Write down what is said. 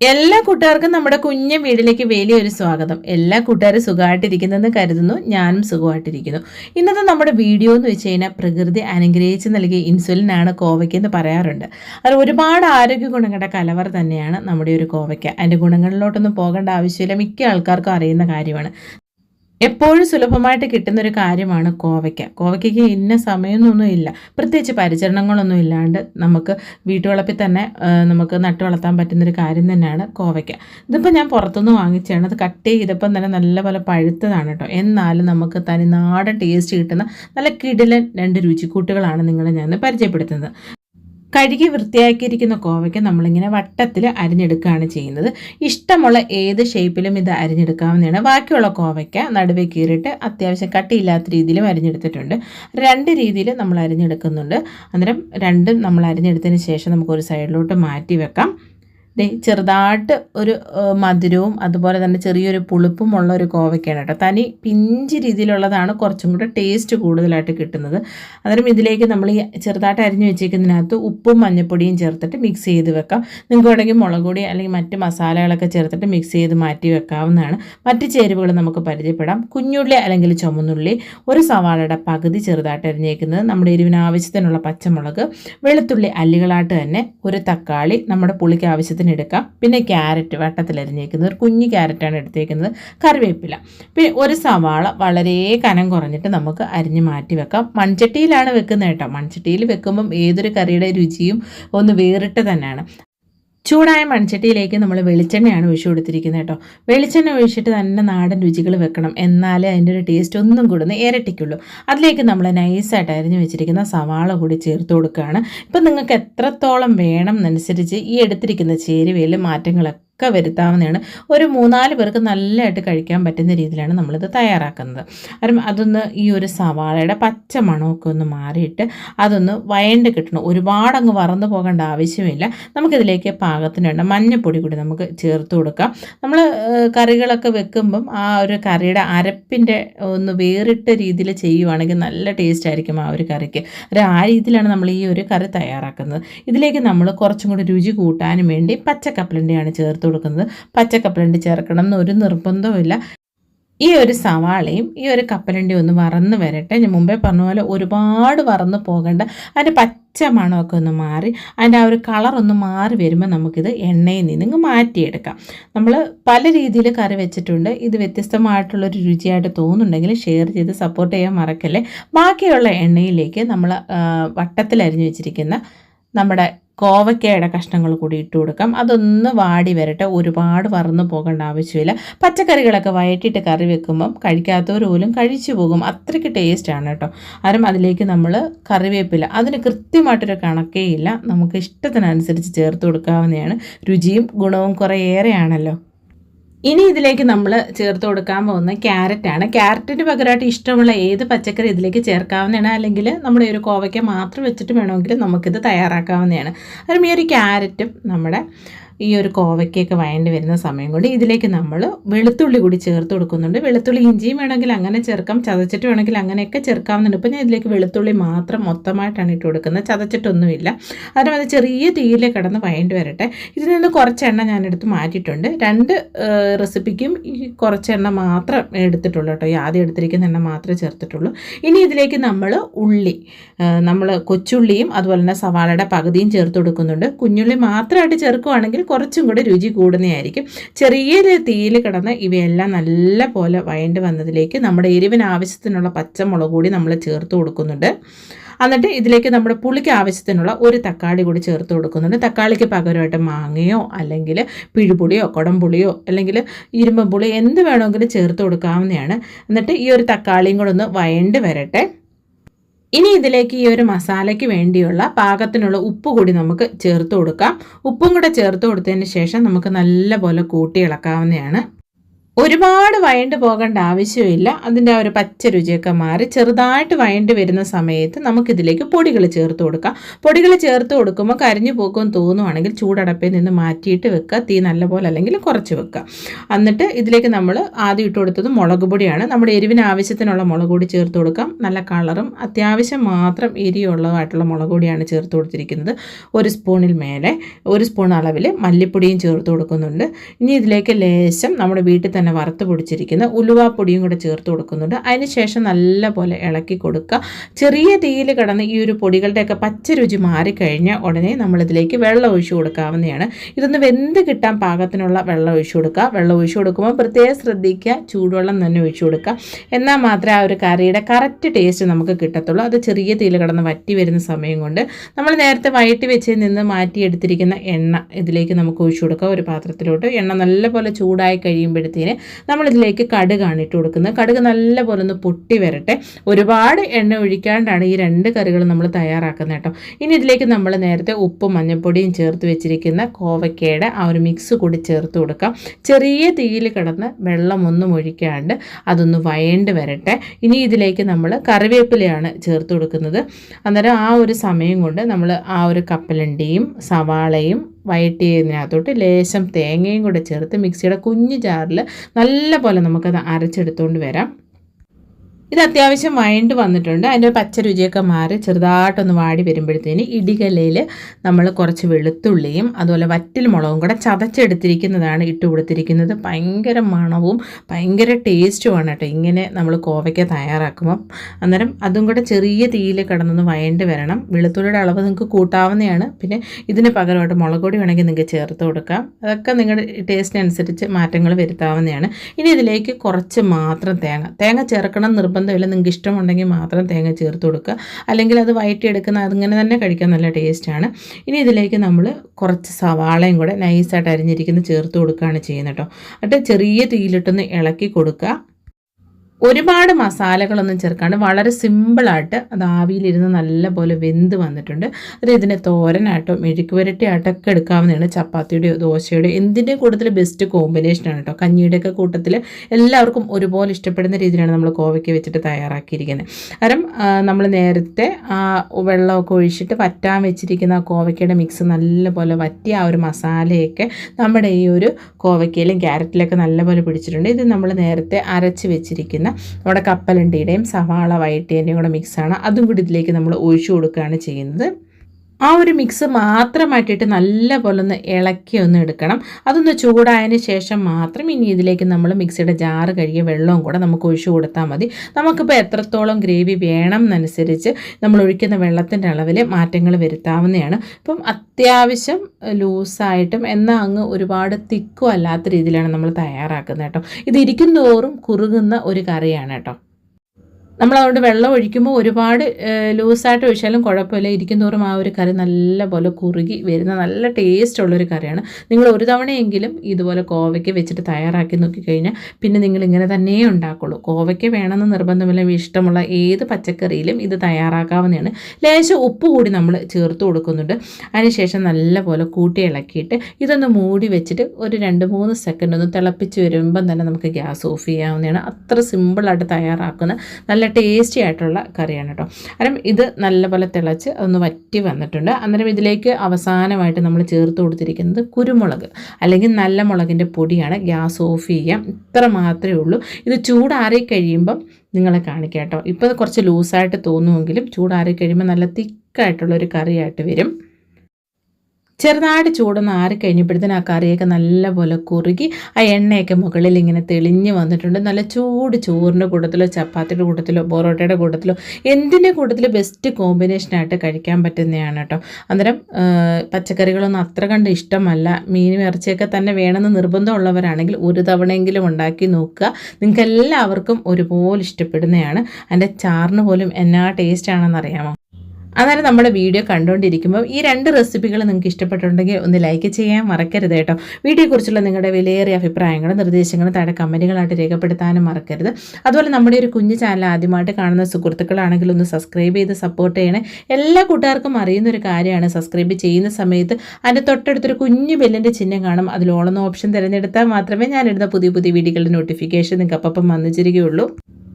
എല്ലാ കൂട്ടുകാർക്കും നമ്മുടെ കുഞ്ഞ വീടിലേക്ക് വലിയൊരു സ്വാഗതം. എല്ലാ കൂട്ടുകാരും സുഖമായിട്ടിരിക്കുന്നെന്ന് കരുതുന്നു. ഞാനും സുഖമായിട്ടിരിക്കുന്നു. ഇന്നത്തെ നമ്മുടെ വീഡിയോ എന്ന് വെച്ച് കഴിഞ്ഞാൽ പ്രകൃതി അനുഗ്രഹിച്ച് നൽകിയ ഇൻസുലിനാണ് കോവയ്ക്ക എന്ന് പറയാറുണ്ട്. അത് ഒരുപാട് ആരോഗ്യ ഗുണങ്ങളുടെ കലവർ തന്നെയാണ് നമ്മുടെ ഒരു കോവയ്ക്ക. അതിന്റെ ഗുണങ്ങളിലോട്ടൊന്നും പോകേണ്ട ആവശ്യമില്ല. മിക്ക ആൾക്കാർക്കും അറിയുന്ന കാര്യമാണ്. എപ്പോഴും സുലഭമായിട്ട് കിട്ടുന്ന ഒരു കാര്യമാണ് കോവയ്ക്ക. കോവയ്ക്കയ്ക്ക് ഇന്ന സമയമൊന്നും ഇല്ല. പ്രത്യേകിച്ച് പരിചരണങ്ങളൊന്നും ഇല്ലാണ്ട് നമുക്ക് വീട്ടുവളപ്പിൽ തന്നെ നമുക്ക് നട്ടു വളർത്താൻ പറ്റുന്നൊരു കാര്യം തന്നെയാണ് കോവയ്ക്ക. ഇതിപ്പോൾ ഞാൻ പുറത്തുനിന്ന് വാങ്ങിച്ചാണ് അത് കട്ട് ചെയ്തപ്പം തന്നെ നല്ല പോലെ പഴുത്തതാണ് കേട്ടോ. എന്നാലും നമുക്ക് തനി നാടൻ ടേസ്റ്റ് കിട്ടുന്ന നല്ല കിടിലൻ രണ്ട് രുചിക്കൂട്ടുകളാണ് നിങ്ങളെ ഞാൻ പരിചയപ്പെടുത്തുന്നത്. കഴുകി വൃത്തിയാക്കിയിരിക്കുന്ന കോവയ്ക്ക് നമ്മളിങ്ങനെ വട്ടത്തിൽ അരിഞ്ഞെടുക്കുകയാണ് ചെയ്യുന്നത്. ഇഷ്ടമുള്ള ഏത് ഷേപ്പിലും ഇത് അരിഞ്ഞെടുക്കാവുന്നതാണ്. ബാക്കിയുള്ള കോവയ്ക്ക നടുവേ കീറിയിട്ട് അത്യാവശ്യം കട്ടിയില്ലാത്ത രീതിയിലും അരിഞ്ഞെടുത്തിട്ടുണ്ട്. രണ്ട് രീതിയിൽ നമ്മൾ അരിഞ്ഞെടുക്കുന്നുണ്ട്. അന്നേരം രണ്ടും നമ്മൾ അരിഞ്ഞെടുത്തതിന് ശേഷം നമുക്കൊരു സൈഡിലോട്ട് മാറ്റി വെക്കാം. ദേ ചെറുതായിട്ട് ഒരു മധുരവും അതുപോലെ തന്നെ ചെറിയൊരു പുളിപ്പും ഉള്ള ഒരു കോവയ്ക്കാണ് കേട്ടോ. തനി പിഞ്ച് രീതിയിലുള്ളതാണ് കുറച്ചും കൂടെ ടേസ്റ്റ് കൂടുതലായിട്ട് കിട്ടുന്നത്. അന്നേരം ഇതിലേക്ക് നമ്മൾ ഈ ചെറുതായിട്ട് അരിഞ്ഞു വെച്ചേക്കുന്നതിനകത്ത് ഉപ്പും മഞ്ഞപ്പൊടിയും ചേർത്തിട്ട് മിക്സ് ചെയ്ത് വെക്കാം. നിങ്ങൾക്ക് വേണമെങ്കിൽ മുളക് പൊടി അല്ലെങ്കിൽ മറ്റ് മസാലകളൊക്കെ ചേർത്തിട്ട് മിക്സ് ചെയ്ത് മാറ്റി വെക്കാവുന്നതാണ്. മറ്റ് ചേരുവകൾ നമുക്ക് പരിചയപ്പെടാം. കുഞ്ഞുള്ളി അല്ലെങ്കിൽ ചുമന്നുള്ളി ഒരു സവാളയുടെ പകുതി ചെറുതായിട്ട് അരിഞ്ഞേക്കുന്നത് നമ്മുടെ എരിവിന് ആവശ്യത്തിനുള്ള പച്ചമുളക് വെളുത്തുള്ളി അല്ലികളായിട്ട് തന്നെ ഒരു തക്കാളി നമ്മുടെ പുളിക്ക് ആവശ്യത്തിന് എടുക്കാം. പിന്നെ ക്യാരറ്റ് വട്ടത്തിലരിഞ്ഞേക്കുന്നത് ഒരു കുഞ്ഞു ക്യാരറ്റാണ് എടുത്തേക്കുന്നത്. കറിവേപ്പില. പിന്നെ ഒരു സവാള വളരെ കനം കുറഞ്ഞിട്ട് നമുക്ക് അരിഞ്ഞ് മാറ്റി വെക്കാം. മൺചട്ടിയിലാണ് വെക്കുന്നത് കേട്ടോ. മൺചട്ടിയിൽ വെക്കുമ്പം ഏതൊരു കറിയുടെ രുചിയും ഒന്ന് വേറിട്ട് തന്നെയാണ്. ചൂടായ മൺചട്ടിയിലേക്ക് നമ്മൾ വെളിച്ചെണ്ണയാണ് ഒഴിച്ചു കൊടുത്തിരിക്കുന്നത് കേട്ടോ. വെളിച്ചെണ്ണ ഒഴിച്ചിട്ട് തന്നെ നാടൻ രുചികൾ വെക്കണം. എന്നാലേ അതിന്റെ ഒരു ടേസ്റ്റ് ഒന്നും കൂടുന്ന ഇരട്ടിക്കുള്ളൂ. അതിലേക്ക് നമ്മൾ നൈസായിട്ട് അരിഞ്ഞു വെച്ചിരിക്കുന്ന സവാള കൂടി ചേർത്ത് കൊടുക്കുകയാണ്. ഇപ്പം നിങ്ങൾക്ക് എത്രത്തോളം വേണം എന്നനുസരിച്ച് ഈ എടുത്തിരിക്കുന്ന ചേരുവയിൽ മാറ്റങ്ങളൊക്കെ ഒക്കെ വരുത്താവുന്നതാണ്. ഒരു മൂന്നാൽ പേർക്ക് നല്ലതായിട്ട് കഴിക്കാൻ പറ്റുന്ന രീതിയിലാണ് നമ്മളിത് തയ്യാറാക്കുന്നത്. കാരണം അതൊന്ന് ഈ ഒരു സവാളയുടെ പച്ച മണമൊക്കെ ഒന്ന് മാറിയിട്ട് അതൊന്ന് വയണ്ട് കിട്ടണം. ഒരുപാട് വറന്നു പോകേണ്ട ആവശ്യമില്ല. നമുക്കിതിലേക്ക് പാകത്തിന് വേണ്ട മഞ്ഞപ്പൊടി കൂടി നമുക്ക് ചേർത്ത് കൊടുക്കാം. നമ്മൾ കറികളൊക്കെ വെക്കുമ്പം ആ ഒരു കറിയുടെ അരപ്പിന്റെ ഒന്ന് വേറിട്ട രീതിയിൽ ചെയ്യുവാണെങ്കിൽ നല്ല ടേസ്റ്റ് ആയിരിക്കും ആ ഒരു കറിക്ക്. ആ രീതിയിലാണ് നമ്മൾ ഈ ഒരു കറി തയ്യാറാക്കുന്നത്. ഇതിലേക്ക് നമ്മൾ കുറച്ചും കൂടി രുചി കൂട്ടാനും വേണ്ടി പച്ചക്കപ്പലിന്റെയാണ് ചേർത്ത് ചേർത്ത് കൊടുക്കുന്നത് പച്ചക്കപ്പലണ്ടി ചേർക്കണം എന്നൊരു നിർബന്ധവുമില്ല. ഈ ഒരു സവാളയും ഈ ഒരു കപ്പലണ്ടി ഒന്ന് വറന്ന് വരട്ടെ. ഞാൻ മുമ്പേ പറഞ്ഞ പോലെ ഒരുപാട് വറന്ന് പോകേണ്ട. അതിന്റെ പച്ച മണമൊക്കെ ഒന്ന് മാറി അതിന്റെ ആ ഒരു കളർ ഒന്ന് മാറി വരുമ്പോൾ നമുക്കിത് എണ്ണയിൽ നിന്ന് മാറ്റിയെടുക്കാം. നമ്മൾ പല രീതിയിൽ കറി വെച്ചിട്ടുണ്ട്. ഇത് വ്യത്യസ്തമായിട്ടുള്ളൊരു രുചിയായിട്ട് തോന്നുന്നുണ്ടെങ്കിൽ ഷെയർ ചെയ്ത് സപ്പോർട്ട് ചെയ്യാൻ മറക്കല്ലേ? ബാക്കിയുള്ള എണ്ണയിലേക്ക് നമ്മൾ വട്ടത്തിൽ അരിഞ്ഞു വെച്ചിരിക്കുന്ന നമ്മുടെ കോവയ്ക്കയുടെ കഷ്ണങ്ങൾ കൂടി ഇട്ട് കൊടുക്കാം. അതൊന്ന് വാടി വരട്ടെ. ഒരുപാട് വറന്നു പോകേണ്ട ആവശ്യമില്ല. പച്ചക്കറികളൊക്കെ വയറ്റിയിട്ട് കറി വെക്കുമ്പം കഴിക്കാത്തവർ പോലും കഴിച്ചു പോകും. അത്രയ്ക്ക് ടേസ്റ്റാണ് കേട്ടോ. ആരും അതിലേക്ക് നമ്മൾ കറിവേപ്പില. അതിന് കൃത്യമായിട്ടൊരു കണക്കേ ഇല്ല. നമുക്ക് ഇഷ്ടത്തിനനുസരിച്ച് ചേർത്ത് കൊടുക്കാവുന്നതാണ്. രുചിയും ഗുണവും കുറേ ഏറെയാണല്ലോ ഇനി ഇതിലേക്ക് നമ്മൾ ചേർത്ത് കൊടുക്കാൻ പോകുന്ന ക്യാരറ്റാണ് ക്യാരറ്റിന് പകരമായിട്ട് ഇഷ്ടമുള്ള ഏത് പച്ചക്കറി ഇതിലേക്ക് ചേർക്കാവുന്നതാണ്? അല്ലെങ്കിൽ നമ്മുടെ ഒരു കോവയ്ക്ക മാത്രം വെച്ചിട്ട് വേണമെങ്കിൽ നമുക്കിത് തയ്യാറാക്കാവുന്നതാണ്. അതും ഈ ഒരു ക്യാരറ്റും നമ്മുടെ ഈ ഒരു കോവയ്ക്കൊക്കെ വയണ്ടി വരുന്ന സമയം കൊണ്ട് ഇതിലേക്ക് നമ്മൾ വെളുത്തുള്ളി കൂടി ചേർത്ത് കൊടുക്കുന്നുണ്ട്. വെളുത്തുള്ളി ഇഞ്ചിയും വേണമെങ്കിൽ അങ്ങനെ ചേർക്കാം. ചതച്ചിട്ട് വേണമെങ്കിൽ അങ്ങനെയൊക്കെ ചേർക്കാവുന്നുണ്ട്. ഇപ്പം ഞാൻ ഇതിലേക്ക് വെളുത്തുള്ളി മാത്രം മൊത്തമായിട്ടാണ് ഇട്ട് കൊടുക്കുന്നത്. ചതച്ചിട്ടൊന്നുമില്ല. കാരണം അത് ചെറിയ തീയിൽ കിടന്ന് വയണ്ടി വരട്ടെ. ഇതിൽ നിന്ന് കുറച്ച് എണ്ണ ഞാനെടുത്ത് മാറ്റിയിട്ടുണ്ട്. രണ്ട് റെസിപ്പിക്കും ഈ കുറച്ച് എണ്ണ മാത്രം എടുത്തിട്ടുള്ളൂ കേട്ടോ. ഈ ആദ്യം എടുത്തിരിക്കുന്ന എണ്ണ മാത്രമേ ചേർത്തിട്ടുള്ളൂ. ഇനി ഇതിലേക്ക് നമ്മൾ ഉള്ളി നമ്മൾ കൊച്ചുള്ളിയും അതുപോലെ തന്നെ സവാളയുടെ പകുതിയും ചേർത്ത് കൊടുക്കുന്നുണ്ട്. കുഞ്ഞുള്ളി മാത്രമായിട്ട് ചേർക്കുവാണെങ്കിൽ കുറച്ചും കൂടെ രുചി കൂടുന്നതായിരിക്കും. ചെറിയ തീയിൽ കിടന്ന് ഇവയെല്ലാം നല്ല പോലെ വയണ്ട് വന്നതിലേക്ക് നമ്മുടെ എരിവിന് ആവശ്യത്തിനുള്ള പച്ചമുളക് കൂടി നമ്മൾ ചേർത്ത് കൊടുക്കുന്നുണ്ട്. എന്നിട്ട് ഇതിലേക്ക് നമ്മുടെ പുളിക്ക് ആവശ്യത്തിനുള്ള ഒരു തക്കാളി കൂടി ചേർത്ത് കൊടുക്കുന്നുണ്ട്. തക്കാളിക്ക് പകരമായിട്ട് മാങ്ങയോ അല്ലെങ്കിൽ പിഴുപുളിയോ കുടംപുളിയോ അല്ലെങ്കിൽ ഇരുമ്പുളി എന്ത് വേണമെങ്കിലും ചേർത്ത് കൊടുക്കാവുന്നതാണ്. എന്നിട്ട് ഈ ഒരു തക്കാളിയും കൂടെ ഒന്ന് വയണ്ട് വരട്ടെ. ഇനി ഇതിലേക്ക് ഈ ഒരു മസാലയ്ക്ക് വേണ്ടിയുള്ള പാകത്തിനുള്ള ഉപ്പ് കൂടി നമുക്ക് ചേർത്ത് കൊടുക്കാം. ഉപ്പും കൂടെ ചേർത്ത് കൊടുത്തതിന് ശേഷം നമുക്ക് നല്ലപോലെ കൂട്ടി ഇളക്കാവുന്നതാണ്. ഒരുപാട് വയണ്ട് പോകേണ്ട ആവശ്യമില്ല. അതിന്റെ ആ ഒരു പച്ച രുചിയൊക്കെ മാറി ചെറുതായിട്ട് വയണ്ട് വരുന്ന സമയത്ത് നമുക്കിതിലേക്ക് പൊടികൾ ചേർത്ത് കൊടുക്കാം. പൊടികൾ ചേർത്ത് കൊടുക്കുമ്പോൾ കരിഞ്ഞു പോകുമെന്ന് തോന്നുവാണെങ്കിൽ ചൂടടപ്പിൽ നിന്ന് മാറ്റിയിട്ട് വെക്കുക. തീ നല്ലപോലെ അല്ലെങ്കിൽ കുറച്ച് വെക്കുക. എന്നിട്ട് ഇതിലേക്ക് നമ്മൾ ആദ്യം ഇട്ട് കൊടുത്തത് മുളക് പൊടിയാണ്. നമ്മുടെ എരിവിന് ആവശ്യത്തിനുള്ള മുളക് പൊടി ചേർത്ത് കൊടുക്കാം. നല്ല കളറും അത്യാവശ്യം മാത്രം എരിയുള്ളതായിട്ടുള്ള മുളക് പൊടിയാണ് ചേർത്ത് കൊടുത്തിരിക്കുന്നത്. ഒരു സ്പൂണിൽ മേലെ ഒരു സ്പൂൺ അളവിൽ മല്ലിപ്പൊടിയും ചേർത്ത് കൊടുക്കുന്നുണ്ട്. ഇനി ഇതിലേക്ക് ലേശം നമ്മുടെ വീട്ടിൽ തന്നെ വറുത്ത് പൊടിച്ചിരിക്കുന്ന ഉലുവാപ്പൊടിയും കൂടെ ചേർത്ത് കൊടുക്കുന്നുണ്ട്. അതിനുശേഷം നല്ലപോലെ ഇളക്കി കൊടുക്കുക. ചെറിയ തീയിൽ കിടന്ന് ഈ ഒരു പൊടികളുടെയൊക്കെ പച്ച രുചി മാറിക്കഴിഞ്ഞാൽ ഉടനെ നമ്മളിതിലേക്ക് വെള്ളം ഒഴിച്ചു കൊടുക്കാവുന്നതാണ്. ഇതൊന്ന് വെന്ത് കിട്ടാൻ പാകത്തിനുള്ള വെള്ളം ഒഴിച്ചു കൊടുക്കുക. വെള്ളം ഒഴിച്ചു കൊടുക്കുമ്പോൾ പ്രത്യേകം ശ്രദ്ധിക്കുക. ചൂടുവെള്ളം തന്നെ ഒഴിച്ചു കൊടുക്കുക. എന്നാൽ മാത്രമേ ആ ഒരു കറിയുടെ കറക്റ്റ് ടേസ്റ്റ് നമുക്ക് കിട്ടത്തുള്ളൂ. അത് ചെറിയ തീയിൽ കിടന്ന് വറ്റി വരുന്ന സമയം കൊണ്ട് നമ്മൾ നേരത്തെ വയറ്റി വെച്ച് നിന്ന് മാറ്റിയെടുത്തിരിക്കുന്ന എണ്ണ ഇതിലേക്ക് നമുക്ക് ഒഴിച്ചു കൊടുക്കുക. ഒരു പാത്രത്തിലോട്ട്. എണ്ണ നല്ലപോലെ ചൂടായി കഴിയുമ്പോഴത്തേന് നമ്മളിതിലേക്ക് കടുകാണ് ഇട്ട് കൊടുക്കുന്നത്. കടുക് നല്ലപോലെ ഒന്ന് പൊട്ടി വരട്ടെ. ഒരുപാട് എണ്ണ ഒഴിക്കാണ്ടാണ് ഈ രണ്ട് കറികൾ നമ്മൾ തയ്യാറാക്കുന്നത് കേട്ടോ. ഇനി ഇതിലേക്ക് നമ്മൾ നേരത്തെ ഉപ്പും മഞ്ഞൾപ്പൊടിയും ചേർത്ത് വെച്ചിരിക്കുന്ന കോവയ്ക്കയുടെ ആ ഒരു മിക്സ് കൂടി ചേർത്ത് കൊടുക്കാം. ചെറിയ തീയിൽ കിടന്ന് വെള്ളമൊന്നും ഒഴിക്കാണ്ട് അതൊന്ന് വയണ്ട് വരട്ടെ. ഇനി ഇതിലേക്ക് നമ്മൾ കറിവേപ്പിലയാണ് ചേർത്ത് കൊടുക്കുന്നത്. അന്നേരം ആ ഒരു സമയം കൊണ്ട് നമ്മൾ ആ ഒരു കപ്പലണ്ടിയും സവാളയും വയറ്റിയതിനകത്തോട്ട് ലേശം തേങ്ങയും കൂടെ ചേർത്ത് മിക്സിയുടെ കുഞ്ഞു ജാറിൽ നല്ല പോലെ നമുക്കത് അരച്ചെടുത്തുകൊണ്ട് വരാം. ഇത് അത്യാവശ്യം വഴണ്ട് വന്നിട്ടുണ്ട്. അതിന്റെ പച്ച രുചിയൊക്കെ മാറി ചെറുതായിട്ടൊന്ന് വാടി വരുമ്പോഴത്തേന് ഇടികലയിൽ നമ്മൾ കുറച്ച് വെളുത്തുള്ളിയും അതുപോലെ വറ്റൽ മുളകും കൂടെ ചതച്ചെടുത്തിരിക്കുന്നതാണ് ഇട്ട് കൊടുത്തിരിക്കുന്നത്. ഭയങ്കര മണവും ഭയങ്കര ടേസ്റ്റുമാണ് കേട്ടോ ഇങ്ങനെ നമ്മൾ കോവയ്ക്ക തയ്യാറാക്കുമ്പം. അന്നേരം അതും കൂടെ ചെറിയ തീയിൽ കിടന്നൊന്ന് വഴണ്ട് വരണം. വെളുത്തുള്ളിയുടെ അളവ് നിങ്ങൾക്ക് കൂട്ടാവുന്നതാണ്. പിന്നെ ഇതിന് പകരമായിട്ട് മുളക് വേണമെങ്കിൽ നിങ്ങൾക്ക് ചേർത്ത് കൊടുക്കാം. അതൊക്കെ നിങ്ങളുടെ ടേസ്റ്റിനനുസരിച്ച് മാറ്റങ്ങൾ വരുത്താവുന്നതാണ്. ഇനി ഇതിലേക്ക് കുറച്ച് മാത്രം തേങ്ങ. തേങ്ങ ചേർക്കണം നിർബന്ധമില്ല. നിങ്ങൾക്ക് ഇഷ്ടമുണ്ടെങ്കിൽ മാത്രം തേങ്ങ ചേർത്ത് കൊടുക്കുക. അല്ലെങ്കിൽ അത് വയറ്റിയെടുക്കുന്ന അതിങ്ങനെ തന്നെ കഴിക്കാൻ നല്ല ടേസ്റ്റാണ് ഇനി ഇതിലേക്ക് നമ്മൾ കുറച്ച് സവാളയും കൂടെ നൈസായിട്ട് അരിഞ്ഞിരിക്കുന്ന ചേർത്ത് കൊടുക്കുകയാണ് ചെയ്യുന്നത് കേട്ടോ. എന്നിട്ട് ചെറിയ തീയിലിട്ടൊന്ന് ഇളക്കി കൊടുക്കുക. ഒരുപാട് മസാലകളൊന്നും ചേർക്കാണ്ട് വളരെ സിമ്പിളായിട്ട് അത് ആവിയിലിരുന്ന് നല്ലപോലെ വെന്ത് വന്നിട്ടുണ്ട്. അത് ഇതിനെ തോരനായിട്ടോ മെഴുക്ക് വരട്ടിയായിട്ടോ ഒക്കെ എടുക്കാവുന്നതാണ്. ചപ്പാത്തിയുടെയോ ദോശയുടെയോ എന്തിന്റെ കൂട്ടത്തിൽ ബെസ്റ്റ് കോമ്പിനേഷനാണ് കേട്ടോ. കഞ്ഞിയുടെയൊക്കെ കൂട്ടത്തിൽ എല്ലാവർക്കും ഒരുപോലെ ഇഷ്ടപ്പെടുന്ന രീതിയിലാണ് നമ്മൾ കോവയ്ക്ക് വെച്ചിട്ട് തയ്യാറാക്കിയിരിക്കുന്നത്. കാരണം നമ്മൾ നേരത്തെ വെള്ളമൊക്കെ ഒഴിച്ചിട്ട് വറ്റാൻ വെച്ചിരിക്കുന്ന ആ കോവയ്ക്കയുടെ മിക്സ് നല്ലപോലെ വറ്റി ആ ഒരു മസാലയൊക്കെ നമ്മുടെ ഈ ഒരു കോവയ്ക്കയിലും ക്യാരറ്റിലൊക്കെ നല്ലപോലെ പിടിച്ചിട്ടുണ്ട്. ഇത് നമ്മൾ നേരത്തെ അരച്ച് വെച്ചിരിക്കുന്ന നമ്മുടെ കപ്പലണ്ടിയുടെയും സവാള വയറ്റേന്റെയും കൂടെ മിക്സാണ് അതും കൂടി ഇതിലേക്ക് നമ്മൾ ഒഴിച്ചു കൊടുക്കുകയാണ് ചെയ്യുന്നത്. ആ ഒരു മിക്സ് മാത്രമായിട്ടിട്ട് നല്ല പോലെ ഒന്ന് ഇളക്കി ഒന്ന് എടുക്കണം. അതൊന്ന് ചൂടായതിന് ശേഷം മാത്രം ഇനി ഇതിലേക്ക് നമ്മൾ മിക്സിയുടെ ജാറ് കഴുകിയ വെള്ളവും കൂടെ നമുക്ക് ഒഴിച്ചു കൊടുത്താൽ മതി. നമുക്കിപ്പോൾ എത്രത്തോളം ഗ്രേവി വേണം എന്നനുസരിച്ച് നമ്മൾ ഒഴിക്കുന്ന വെള്ളത്തിന്റെ അളവിൽ മാറ്റങ്ങൾ വരുത്താവുന്നതാണ്. ഇപ്പം അത്യാവശ്യം ലൂസായിട്ടും എന്നാൽ അങ്ങ് ഒരുപാട് തിക്കും അല്ലാത്ത രീതിയിലാണ് നമ്മൾ തയ്യാറാക്കുന്നത് കേട്ടോ. ഇത് ഇരിക്കും തോറും കുറുകുന്ന ഒരു കറിയാണ് കേട്ടോ. നമ്മൾ അതുകൊണ്ട് വെള്ളം ഒഴിക്കുമ്പോൾ ഒരുപാട് ലൂസായിട്ട് ഒഴിച്ചാലും കുഴപ്പമില്ല. ഇരിക്കും തോറും ആ ഒരു കറി നല്ല പോലെ കുറുകി വരുന്ന നല്ല ടേസ്റ്റ് ഉള്ളൊരു കറിയാണ്. നിങ്ങൾ ഒരു തവണയെങ്കിലും ഇതുപോലെ കോവയ്ക്ക് വെച്ചിട്ട് തയ്യാറാക്കി നോക്കിക്കഴിഞ്ഞാൽ പിന്നെ നിങ്ങൾ ഇങ്ങനെ തന്നെ ഉണ്ടാക്കുള്ളൂ. കോവയ്ക്ക് വേണമെന്ന് നിർബന്ധമില്ല. ഇഷ്ടമുള്ള ഏത് പച്ചക്കറിയിലും ഇത് തയ്യാറാക്കാവുന്നതാണ്. ലേശം ഉപ്പ് കൂടി നമ്മൾ ചേർത്ത് കൊടുക്കുന്നുണ്ട്. അതിനുശേഷം നല്ല പോലെ കൂട്ടി ഇളക്കിയിട്ട് ഇതൊന്ന് മൂടി വെച്ചിട്ട് ഒരു രണ്ട് മൂന്ന് സെക്കൻഡ് ഒന്ന് തിളപ്പിച്ച് വരുമ്പം തന്നെ നമുക്ക് ഗ്യാസ് ഓഫ് ചെയ്യാവുന്നതാണ്. അത്ര സിമ്പിളായിട്ട് തയ്യാറാക്കുന്ന നല്ല നല്ല ടേസ്റ്റി ആയിട്ടുള്ള കറിയാണ് കേട്ടോ അന്നേരം ഇത് നല്ലപോലെ തിളച്ച് അതൊന്ന് വറ്റി വന്നിട്ടുണ്ട്. അന്നേരം ഇതിലേക്ക് അവസാനമായിട്ട് നമ്മൾ ചേർത്ത് കൊടുത്തിരിക്കുന്നത് കുരുമുളക് അല്ലെങ്കിൽ നല്ല മുളകിന്റെ പൊടിയാണ് ഗ്യാസ് ഓഫ് ചെയ്യാം. ഇത്ര മാത്രമേ ഉള്ളൂ. ഇത് ചൂടാറി കഴിയുമ്പം നിങ്ങളെ കാണിക്കാം കേട്ടോ ഇപ്പോൾ കുറച്ച് ലൂസായിട്ട് തോന്നുമെങ്കിലും ചൂടാറി കഴിയുമ്പോൾ നല്ല തിക്കായിട്ടുള്ള ഒരു കറിയായിട്ട് വരും. ചെറുതായിട്ട് ചൂടൊന്ന് ആറി കഴിഞ്ഞപ്പോഴത്തേന് ആ കറിയൊക്കെ നല്ലപോലെ കുറുകി ആ എണ്ണയൊക്കെ മുകളിൽ ഇങ്ങനെ തെളിഞ്ഞ് വന്നിട്ടുണ്ട്. നല്ല ചൂട് ചോറിന്റെ കൂട്ടത്തിലോ ചപ്പാത്തിയുടെ കൂട്ടത്തിലോ പൊറോട്ടയുടെ കൂട്ടത്തിലോ എന്തിന്റെ കൂട്ടത്തിൽ ബെസ്റ്റ് കോമ്പിനേഷനായിട്ട് കഴിക്കാൻ പറ്റുന്നതാണ് കേട്ടോ. അന്നേരം പച്ചക്കറികളൊന്നും അത്ര കണ്ട് ഇഷ്ടമല്ല. മീൻ ഇറച്ചിയൊക്കെ തന്നെ വേണമെന്ന് നിർബന്ധമുള്ളവരാണെങ്കിൽ ഒരു തവണയെങ്കിലും ഉണ്ടാക്കി നോക്കുക. നിങ്ങൾക്ക് എല്ലാവർക്കും ഒരുപോലെ ഇഷ്ടപ്പെടുന്നതാണ്. അതിന്റെ ചാറിന് പോലും എന്നാ ടേസ്റ്റ് ആണെന്ന് അറിയാമോ? അന്നേരം നമ്മുടെ വീഡിയോ കണ്ടുകൊണ്ടിരിക്കുമ്പോൾ ഈ രണ്ട് റെസിപ്പികൾ നിങ്ങൾക്ക് ഇഷ്ടപ്പെട്ടുണ്ടെങ്കിൽ ഒന്ന് ലൈക്ക് ചെയ്യാൻ മറക്കരുത് കേട്ടോ. വീഡിയോയെക്കുറിച്ചുള്ള നിങ്ങളുടെ വിലയേറിയ അഭിപ്രായങ്ങളും നിർദ്ദേശങ്ങളും താഴെ കമന്റുകളായിട്ട് രേഖപ്പെടുത്താനും മറക്കരുത്. അതുപോലെ നമ്മുടെ ഒരു കുഞ്ഞു ചാനൽ ആദ്യമായിട്ട് കാണുന്ന സുഹൃത്തുക്കളാണെങ്കിൽ ഒന്ന് സബ്സ്ക്രൈബ് ചെയ്ത് സപ്പോർട്ട് ചെയ്യണേ. എല്ലാ കൂട്ടുകാർക്കും അറിയുന്ന ഒരു കാര്യമാണ് സബ്സ്ക്രൈബ് ചെയ്യുന്ന സമയത്ത് അതിന്റെ തൊട്ടടുത്തൊരു കുഞ്ഞു ബെല്ലിന്റെ ചിഹ്നം കാണും. അതിൽ ഓളെന്ന ഓപ്ഷൻ തിരഞ്ഞെടുത്താൽ മാത്രമേ ഞാനിടുന്ന പുതിയ പുതിയ വീഡിയോകളുടെ നോട്ടിഫിക്കേഷൻ നിങ്ങൾക്ക് അപ്പം വന്നു ചേരുകയുള്ളൂ